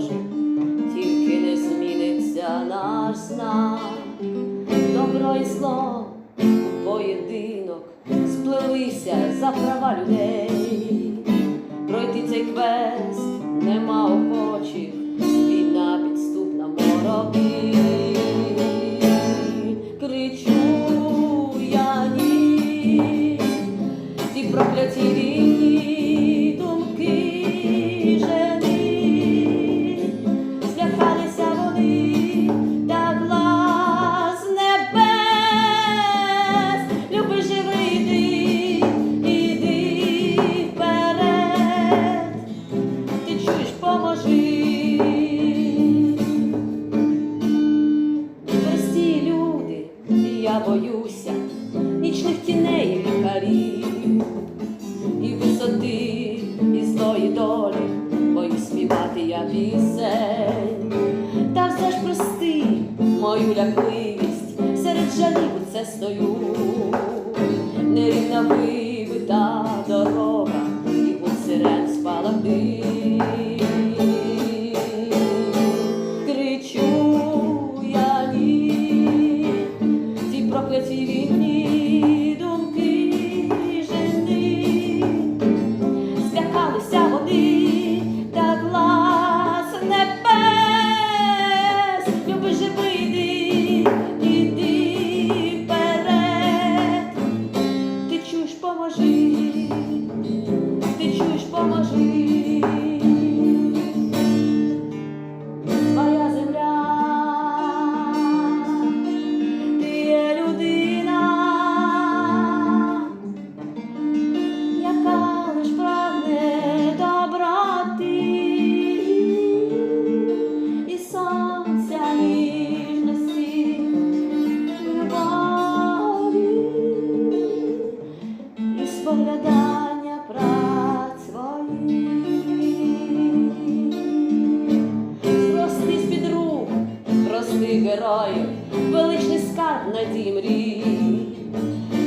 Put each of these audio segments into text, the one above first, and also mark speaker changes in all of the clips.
Speaker 1: Боже, тільки не зміниться наш знак, добро і зло у поєдинок сплелися за права людей, пройти цей квест нема охочих, війна підступна моробі. Кричу боюся нічних тіней і лікарів, і висоти, і злої долі, боюсь співати я пісень. Та все ж прости мою лякливість, серед жалів це стою, нерівна вибита дорога, ці війні думки жени, злякалися вони та глас небес, люби живи, іди, іди вперед, ти чуєш, поможи, ти чуєш, поможи. Споглядання праць своїх. Прости з-під рук, прости героїв, величний скарб надій мрій,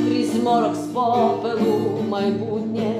Speaker 1: крізь морок з попелу майбутнє,